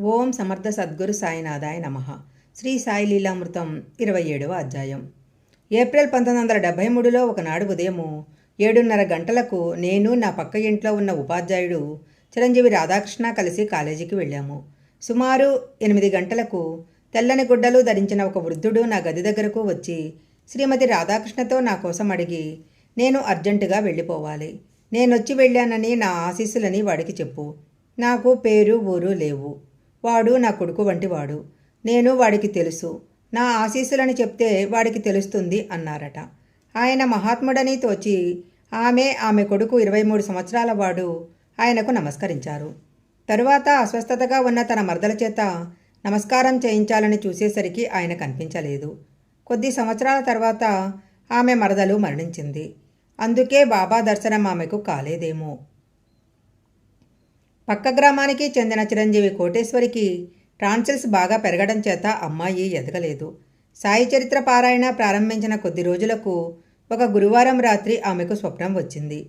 ఓం సమర్థ సద్గురు సాయినాథాయ నమ. శ్రీ సాయి లీలామృతం ఇరవై ఏడవ అధ్యాయం. ఏప్రిల్ పంతొమ్మిది వందల డెబ్బై మూడులో ఒకనాడు ఉదయము ఏడున్నర గంటలకు నేను నా పక్క ఇంట్లో ఉన్న ఉపాధ్యాయుడు చిరంజీవి రాధాకృష్ణ కలిసి కాలేజీకి వెళ్ళాము. సుమారు ఎనిమిది గంటలకు తెల్లని గుడ్డలు ధరించిన ఒక వృద్ధుడు నా గది దగ్గరకు వచ్చి శ్రీమతి రాధాకృష్ణతో నా కోసం అడిగి నేను అర్జెంటుగా వెళ్ళిపోవాలి. నేనొచ్చి వెళ్ళానని నా ఆశీస్సులని వాడికి చెప్పు. నాకు పేరు ఊరు లేవు. వాడు నా కొడుకు వంటివాడు. నేను వాడికి తెలుసు. నా ఆశీస్సులని చెప్తే వాడికి తెలుస్తుంది అన్నారట. ఆయన మహాత్ముడని తోచి ఆమె ఆమె కొడుకు ఇరవై మూడు సంవత్సరాల వాడు ఆయనకు నమస్కరించారు. తరువాత అస్వస్థతగా ఉన్న తన మరదల చేత నమస్కారం చేయించాలని చూసేసరికి ఆయన కనిపించలేదు. కొద్ది సంవత్సరాల తర్వాత ఆమె మరదలు మరణించింది. అందుకే బాబా దర్శనం ఆమెకు కాలేదేమో. పక్క గ్రామానికి చెందిన చిరంజీవి కోటేశ్వరికి ట్రాన్సిల్స్ బాగా పెరగడం చేత అమ్మాయి ఎదగలేదు. సాయి చరిత్ర పారాయణ ప్రారంభించిన కొద్ది రోజులకు ఒక గురువారం రాత్రి ఆమెకు స్వప్నం వచ్చింది.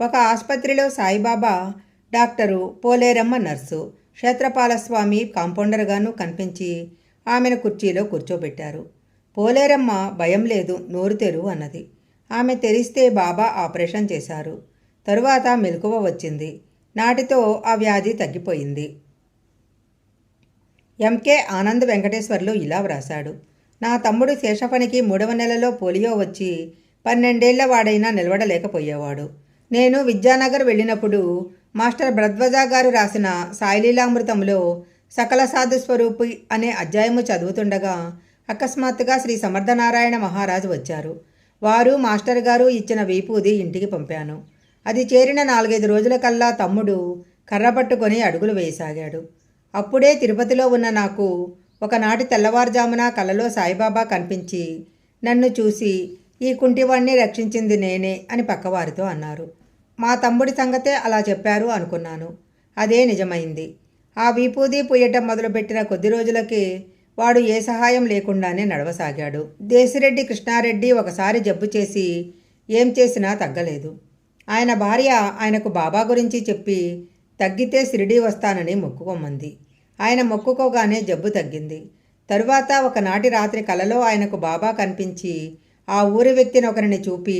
ఒక ఆసుపత్రిలో సాయిబాబా డాక్టరు పోలేరమ్మ నర్సు క్షేత్రపాలస్వామి కాంపౌండర్గాను కనిపించి ఆమెను కుర్చీలో కూర్చోబెట్టారు. పోలేరమ్మ భయం లేదు నోరు తెరు అన్నది. ఆమె తెరిస్తే బాబా ఆపరేషన్ చేశారు. తరువాత మెలకువ వచ్చింది. నాటితో ఆ వ్యాధి తగ్గిపోయింది. ఎంకే ఆనంద్ వెంకటేశ్వర్లు ఇలా వ్రాశాడు. నా తమ్ముడు శేషపనికి మూడవ నెలలో పోలియో వచ్చి పన్నెండేళ్ళ వాడైనా నిలవడలేకపోయేవాడు నేను విద్యానగర్ వెళ్ళినప్పుడు మాస్టర్ భరద్వజ గారు రాసిన సాయిలీలామృతంలో సకల సాధు స్వరూపి అనే అధ్యాయము చదువుతుండగా అకస్మాత్తుగా శ్రీ సమర్థనారాయణ మహారాజు వచ్చారు. వారు మాస్టర్ గారు ఇచ్చిన వీపూది ఇంటికి పంపాను. అది చేరిన నాలుగైదు రోజుల కల్లా తమ్ముడు కర్ర పట్టుకొని అడుగులు వేయసాగాడు. అప్పుడే తిరుపతిలో ఉన్న నాకు ఒకనాటి తెల్లవారుజామున కలలో సాయిబాబా కనిపించి నన్ను చూసి ఈ కుంటివాణ్ణి రక్షించింది నేనే అని పక్కవారితో అన్నారు. మా తమ్ముడి సంగతే అలా చెప్పారు అనుకున్నాను. అదే నిజమైంది. ఆ వీపూది పుయ్యటం మొదలుపెట్టిన కొద్ది రోజులకే వాడు ఏ సహాయం లేకుండానే నడవసాగాడు. దేశిరెడ్డి కృష్ణారెడ్డి ఒకసారి జబ్బు చేసి ఏం చేసినా తగ్గలేదు. ఆయన భార్య ఆయనకు బాబా గురించి చెప్పి తగ్గితే షిరిడీ వస్తానని మొక్కుకోమంది. ఆయన మొక్కుకోగానే జబ్బు తగ్గింది. తరువాత ఒకనాటి రాత్రి కలలో ఆయనకు బాబా కనిపించి ఆ ఊరి వ్యక్తిని ఒకరిని చూపి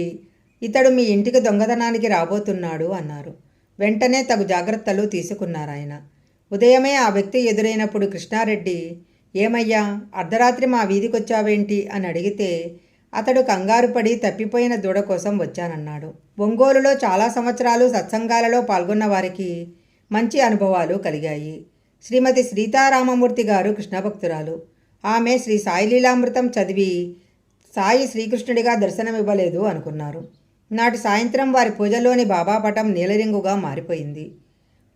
ఇతడు మీ ఇంటికి దొంగతనానికి రాబోతున్నాడు అన్నారు. వెంటనే తగు జాగ్రత్తలు తీసుకున్నారు ఆయన ఉదయమే ఆ వ్యక్తి ఎదురైనప్పుడు కృష్ణారెడ్డి ఏమయ్యా అర్ధరాత్రి మా వీధికొచ్చావేంటి? అని అడిగితే అతడు కంగారు పడి తప్పిపోయిన దూడ కోసం వచ్చానన్నాడు. ఒంగోలులో చాలా సంవత్సరాలు సత్సంగాలలో పాల్గొన్న వారికి మంచి అనుభవాలు కలిగాయి. శ్రీమతి సీతారామమూర్తి గారు కృష్ణభక్తురాలు. ఆమె శ్రీ సాయిలీలామృతం చదివి సాయి శ్రీకృష్ణుడిగా దర్శనమివ్వలేదు అనుకున్నారు. నాటి సాయంత్రం వారి పూజలోని బాబా పటం నీలరింగుగా మారిపోయింది.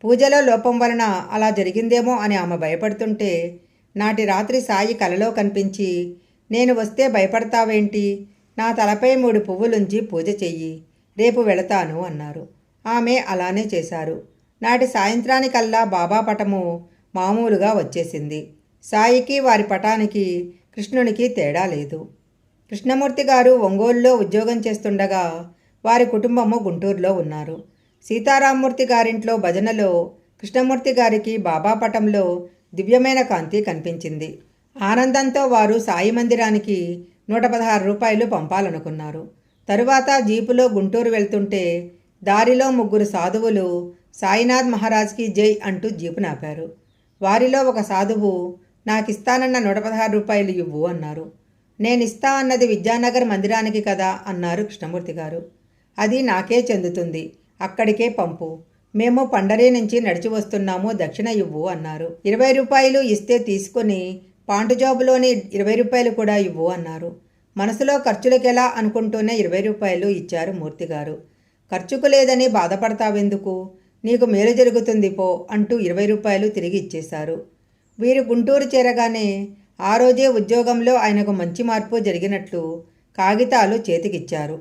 పూజలో లోపం వలన అలా జరిగిందేమో అని ఆమె భయపడుతుంటే నాటి రాత్రి సాయి కలలో కనిపించి నేను వస్తే భయపడతావేంటి? నా తలపై మూడు పువ్వులుంచి పూజ చెయ్యి. రేపు వెళతాను అన్నారు. ఆమె అలానే చేశారు. నాటి సాయంత్రానికల్లా బాబా పటము మామూలుగా వచ్చేసింది. సాయికి వారి పటానికి కృష్ణునికి తేడా లేదు. కృష్ణమూర్తి గారు ఒంగోలులో ఉద్యోగం చేస్తుండగా వారి కుటుంబము గుంటూరులో ఉన్నారు. సీతారామూర్తి గారింట్లో భజనలో కృష్ణమూర్తి గారికి బాబా పటంలో దివ్యమైన కాంతి కనిపించింది. ఆనందంతో వారు సాయి మందిరానికి నూట పదహారు రూపాయలు పంపాలనుకున్నారు. తరువాత జీపులో గుంటూరు వెళ్తుంటే దారిలో ముగ్గురు సాధువులు సాయినాథ్ మహారాజ్కి జై అంటూ జీపు నాపారు. వారిలో ఒక సాధువు నాకిస్తానన్న నూట పదహారు రూపాయలు ఇవ్వు అన్నారు. నేనిస్తా అన్నది విద్యానగర్ మందిరానికి కదా అన్నారు కృష్ణమూర్తి గారు. అది నాకే చెందుతుంది. అక్కడికే పంపు. మేము పండరీ నుంచి నడిచి వస్తున్నాము దక్షిణ ఇవ్వు అన్నారు. ఇరవై రూపాయలు ఇస్తే తీసుకొని పాంటు జాబులోని ఇరవై రూపాయలు కూడా ఇవ్వు అన్నారు. మనసులో ఖర్చులకెలా అనుకుంటూనే ఇరవై రూపాయలు ఇచ్చారు మూర్తిగారు ఖర్చుకు లేదని బాధపడతావెందుకు? నీకు మేలు జరుగుతుంది పో అంటూ ఇరవై రూపాయలు తిరిగి ఇచ్చేశారు. వీరు గుంటూరు చేరగానే ఆ రోజే ఉద్యోగంలో ఆయనకు మంచి మార్పు జరిగినట్లు కాగితాలు చేతికిచ్చారు.